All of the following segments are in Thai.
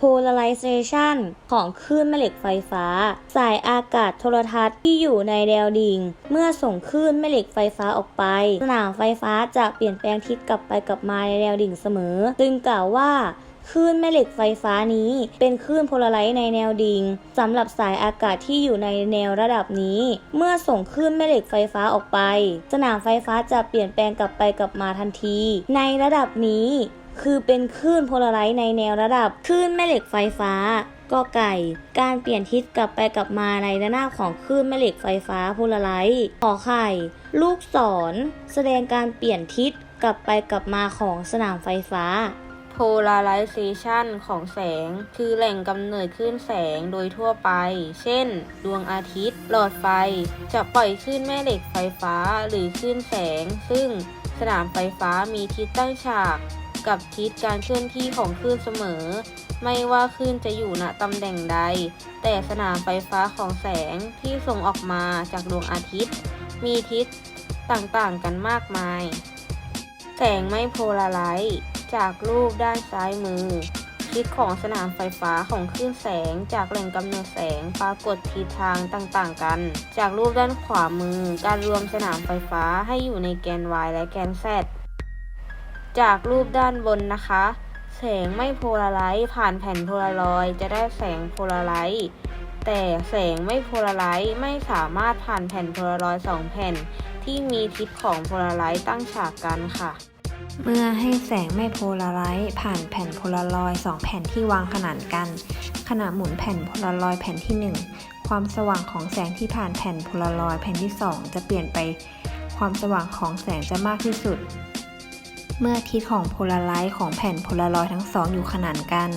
polarization ของคลื่นแม่เหล็กไฟฟ้า สายอากาศโทรทัศน์ที่อยู่ในแนวดิ่ง เมื่อส่งคลื่นแม่เหล็กไฟฟ้าออกไป สนามไฟฟ้าจะเปลี่ยนแปลงทิศกลับไปกลับมาในแนวดิ่งเสมอ จึงกล่าวว่าคลื่นแม่เหล็กไฟฟ้านี้เป็นคลื่นโพลาไรซ์ในแนวดิ่งสำหรับสายอากาศที่อยู่ในแนวระดับนี้ เมื่อส่งคลื่นแม่เหล็กไฟฟ้าออกไป สนามไฟฟ้าจะเปลี่ยนแปลงกลับไปกลับมาทันที ในระดับนี้ คือเป็นคลื่นโพลาไรซ์ในแนวระดับคลื่นแม่เหล็กไฟฟ้าก็ไก่ การเปลี่ยนทิศกลับไปกลับมาในระนาบของคลื่นแม่เหล็กไฟฟ้าโพลาไรซ์ขอไข่ ลูกศร แสดงการเปลี่ยนทิศกลับไปกลับมาของสนามไฟฟ้า polarization ของแสง คือแหล่งกำเนิดคลื่นแสงโดยทั่วไป เช่น ดวงอาทิตย์ หลอดไฟ จะปล่อยคลื่นแม่เหล็กไฟฟ้าหรือคลื่นแสง ซึ่งสนามไฟฟ้ามีทิศตั้งฉาก กับทิศการเคลื่อนที่ของคลื่นเสมอ ไม่ว่าคลื่นจะอยู่ณตำแหน่งใด แต่สนามไฟฟ้าของแสงที่ส่งออกมาจากดวงอาทิตย์ มีทิศต่างๆกันมากมาย แสงไม่โพลาไรซ์จากรูปด้านซ้ายมือ ทิศของสนามไฟฟ้าของคลื่นแสงจากแหล่งกำเนิดแสงปรากฏทิศทางต่างๆกัน จากรูปด้านขวามือ การรวมสนามไฟฟ้าให้อยู่ในแกน y และแกน z จากรูปด้านบนนะคะ แสงไม่โพลาไรซ์ผ่านแผ่นโพลารอยจะได้แสงโพลาไรซ์แต่แสงไม่โพลาไรซ์ไม่สามารถผ่านแผ่นโพลารอยสองแผ่น ที่มีทิศของโพลาไรซ์ตั้งฉากกันค่ะ เมื่อให้แสงไม่โพลาไรซ์ผ่านแผ่นโพลารอยสองแผ่นที่วางขนานกัน ขณะหมุนแผ่นโพลารอยแผ่นที่ 1 ความสว่างของแสงที่ผ่านแผ่นโพลารอยแผ่นที่ 2 จะเปลี่ยนไป ความสว่างของแสงจะมากที่สุด เมื่อทิศของโพลาไรซ์ของแผ่นโพลารอยทั้งสองอยู่ขนานกัน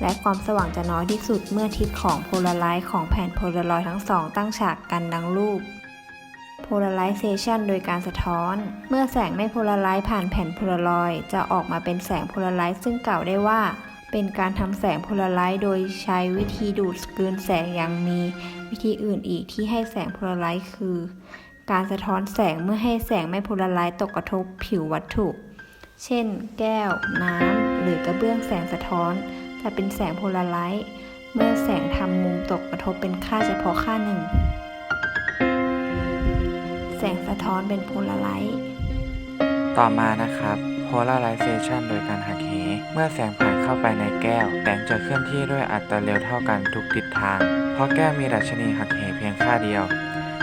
และความสว่างจะน้อยที่สุดเมื่อทิศของโพลาไรซ์ของแผ่นโพลารอยทั้งสองตั้งฉากกันดังรูป polarization โดยการสะท้อน เมื่อแสงไม่โพลาไรซ์ผ่านแผ่นโพลารอยจะออกมาเป็นแสงโพลาไรซ์ซึ่งกล่าวได้ว่า เป็นการทำแสงโพลาไรซ์โดยใช้วิธีดูดกลืนแสงยังมี วิธีอื่นอีกที่ให้แสงโพลาไรซ์คือ การสะท้อนแสงเมื่อให้แสงไม่โพลาไรซ์ตกกระทบผิววัตถุ เช่น แก้ว น้ำ หรือกระเบื้องแสงสะท้อน จะเป็นแสงโพลาไรซ์เมื่อแสงทำมุมตกกระทบเป็นค่าเฉพาะค่าหนึ่ง แสงสะท้อนเป็นโพลาไรซ์ต่อมานะครับ polarization โดยการหักเห เมื่อแสงผ่านเข้าไปในแก้ว แสงจะเคลื่อนที่ด้วยอัตราเร็วเท่ากันทุกทิศทาง เพราะแก้วมีดัชนีหักเหเพียงค่าเดียว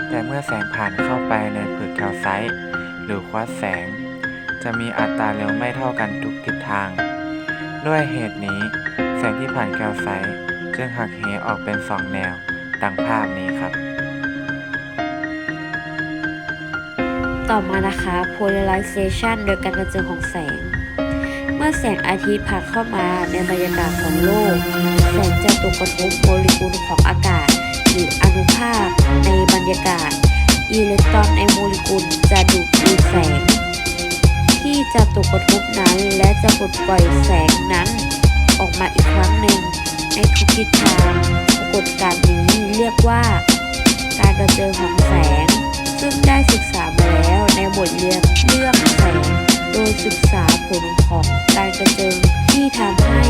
แต่เมื่อแสงผ่านเข้าไปในผึกแคลไซต์หรือควาร์ตแสง จะมีอัตราเร็วไม่เท่ากันทุกทิศทาง ด้วยเหตุนี้แสงที่ผ่านแคลไซต์จึงหักเหออกเป็นสองแนวดังภาพนี้ครับ ต่อมานะคะ polarization โดยการกระเจิงของแสง เมื่อแสงอาทิตย์ผ่านเข้ามาในบรรยากาศของโลก แสงจะตกกระทบโมเลกุลของอากาศ หรืออนุภาคในบรรยากาศอิเล็กตรอนในโมเลกุลจะดูดดูด จะตกกระทบนั้น และจะปลดปล่อยแสงนั้น ออกมาอีกครั้งหนึ่ง ในทุกทิศทางปรากฏการณ์นี้เรียกว่า การกระเจิงของแสง ซึ่งได้ศึกษามาแล้วในบทเรียนเรื่องแสง โดยศึกษาผลของการกระเจิงที่ทำให้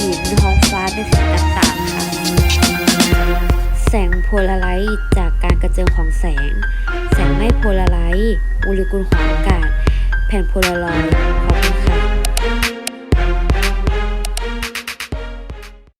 ห็นท้องฟ้าเป็นสีต่างๆค่ะแสงโพลาไรซ์จากการกระเจิงของแสง แสงไม่โพลาไรซ์โมเลกุลของอากาศ แผ่นโพลารอยด์ของแผ่น